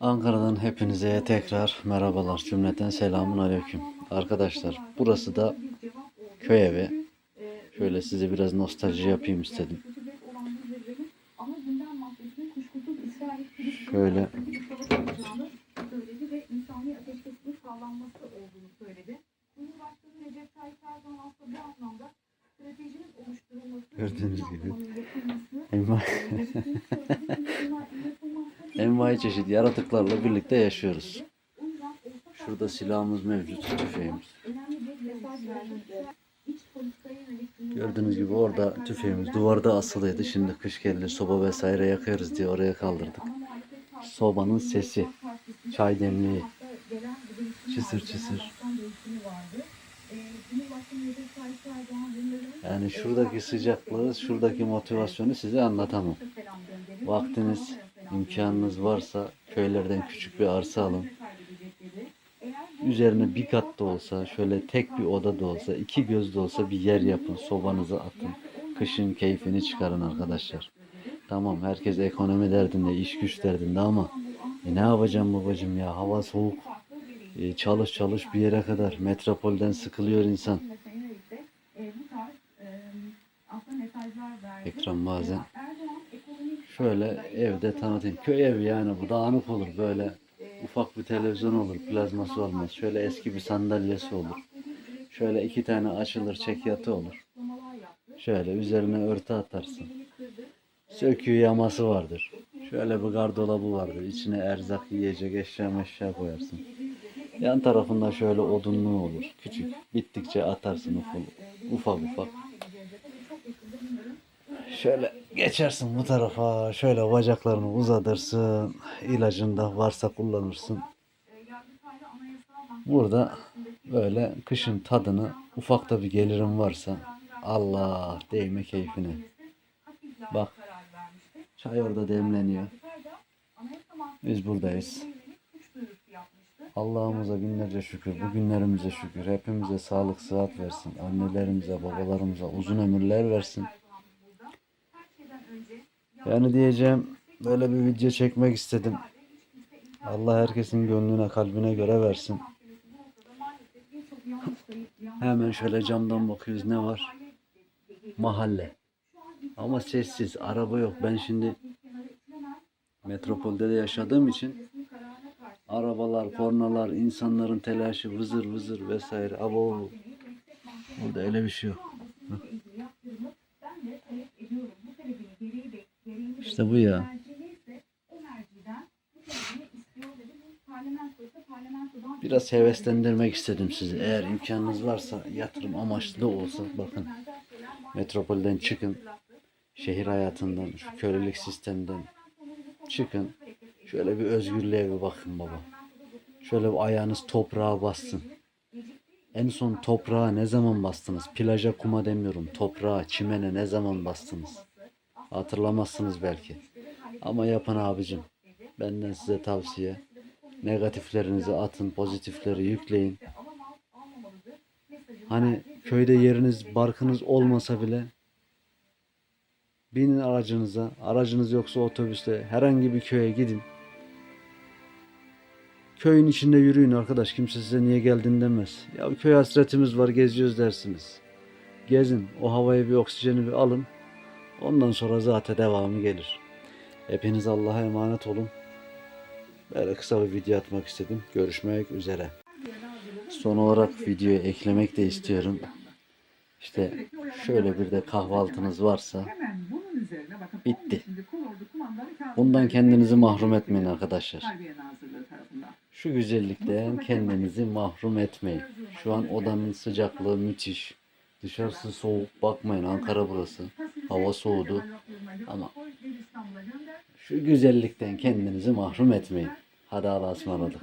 Ankara'dan hepinize tekrar merhabalar cümleten selamun aleyküm. Arkadaşlar burası da köy evi. Şöyle size biraz nostalji yapayım istedim. Şöyle Gördüğünüz gibi. envai çeşit yaratıklarla birlikte yaşıyoruz. Şurada silahımız mevcut, tüfeğimiz. Gördüğünüz gibi orada tüfeğimiz duvarda asılıydı. Şimdi kış geldi soba vesaire yakarız diye oraya kaldırdık. Sobanın sesi, çay demliği, çısır çısır. Yani şuradaki sıcaklığı, şuradaki motivasyonu size anlatamam. Vaktiniz, imkanınız varsa köylerden küçük bir arsa alın. Üzerine bir kat da olsa, şöyle tek bir oda da olsa, iki göz de olsa bir yer yapın, sobanızı atın. Kışın keyfini çıkarın arkadaşlar. Tamam herkes ekonomi derdinde, iş güç derdinde ama e ne yapacağım babacım ya hava soğuk. E, çalış çalış bir yere kadar. Metropolden sıkılıyor insan. Ekran bazen. Şöyle evde tanıtayım. Köy evi yani bu dağınık olur böyle. Ufak bir televizyon olur, plazması olmaz. Şöyle eski bir sandalyesi olur. Şöyle iki tane açılır çekyatı olur. Şöyle üzerine örtü atarsın. Söküğü yaması vardır. Şöyle bir gardolabı vardır. İçine erzak, yiyecek, eşya meşya koyarsın. Yan tarafında şöyle odunluğu olur. Küçük. Bittikçe atarsın ufak ufak. ufak. Şöyle geçersin bu tarafa. Şöyle bacaklarını uzatırsın. İlacını da varsa kullanırsın. Burada böyle kışın tadını ufakta bir gelirim varsa Allah değme keyfine. Bak çay orada demleniyor. Biz buradayız. Allah'ımıza binlerce şükür, bu günlerimize şükür. Hepimize sağlık, sıhhat versin. Annelerimize, babalarımıza uzun ömürler versin. Yani diyeceğim böyle bir video çekmek istedim. Allah herkesin gönlüne, kalbine göre versin. Hemen şöyle camdan bakıyoruz ne var? Mahalle. Ama sessiz, araba yok. Ben şimdi metropolde de yaşadığım için arabalar, kornalar, insanların telaşı, vızır vızır vesaire. Abo. Burada öyle bir şey yok. Hı. İşte bu ya. Biraz heveslendirmek istedim sizi. Eğer imkanınız varsa yatırım amaçlı da olsa bakın. Metropolden çıkın. Şehir hayatından, şu kölelik sistemden çıkın. Şöyle bir özgürlüğe bir bakın baba. Şöyle bir ayağınız toprağa bassın. En son toprağa ne zaman bastınız? Plaja kuma demiyorum. Toprağa, çimene ne zaman bastınız? Hatırlamazsınız belki. Ama yapın abicim. Benden size tavsiye. Negatiflerinizi atın, pozitifleri yükleyin. Hani köyde yeriniz, barkınız olmasa bile binin aracınıza, aracınız yoksa otobüste herhangi bir köye gidin. Köyün içinde yürüyün arkadaş. Kimse size niye geldin demez. Ya köy hasretimiz var geziyoruz dersiniz. Gezin. O havayı bir oksijeni bir alın. Ondan sonra zaten devamı gelir. Hepiniz Allah'a emanet olun. Böyle kısa bir video atmak istedim. Görüşmek üzere. Son olarak videoya eklemek de istiyorum. İşte şöyle bir de kahvaltınız varsa. Bitti. Bundan kendinizi mahrum etmeyin arkadaşlar. Şu güzellikten kendinizi mahrum etmeyin. Şu an odanın sıcaklığı müthiş. Dışarısı soğuk. Bakmayın Ankara burası. Hava soğudu. Ama şu güzellikten kendinizi mahrum etmeyin. Hadi Allah'a ısmarladık.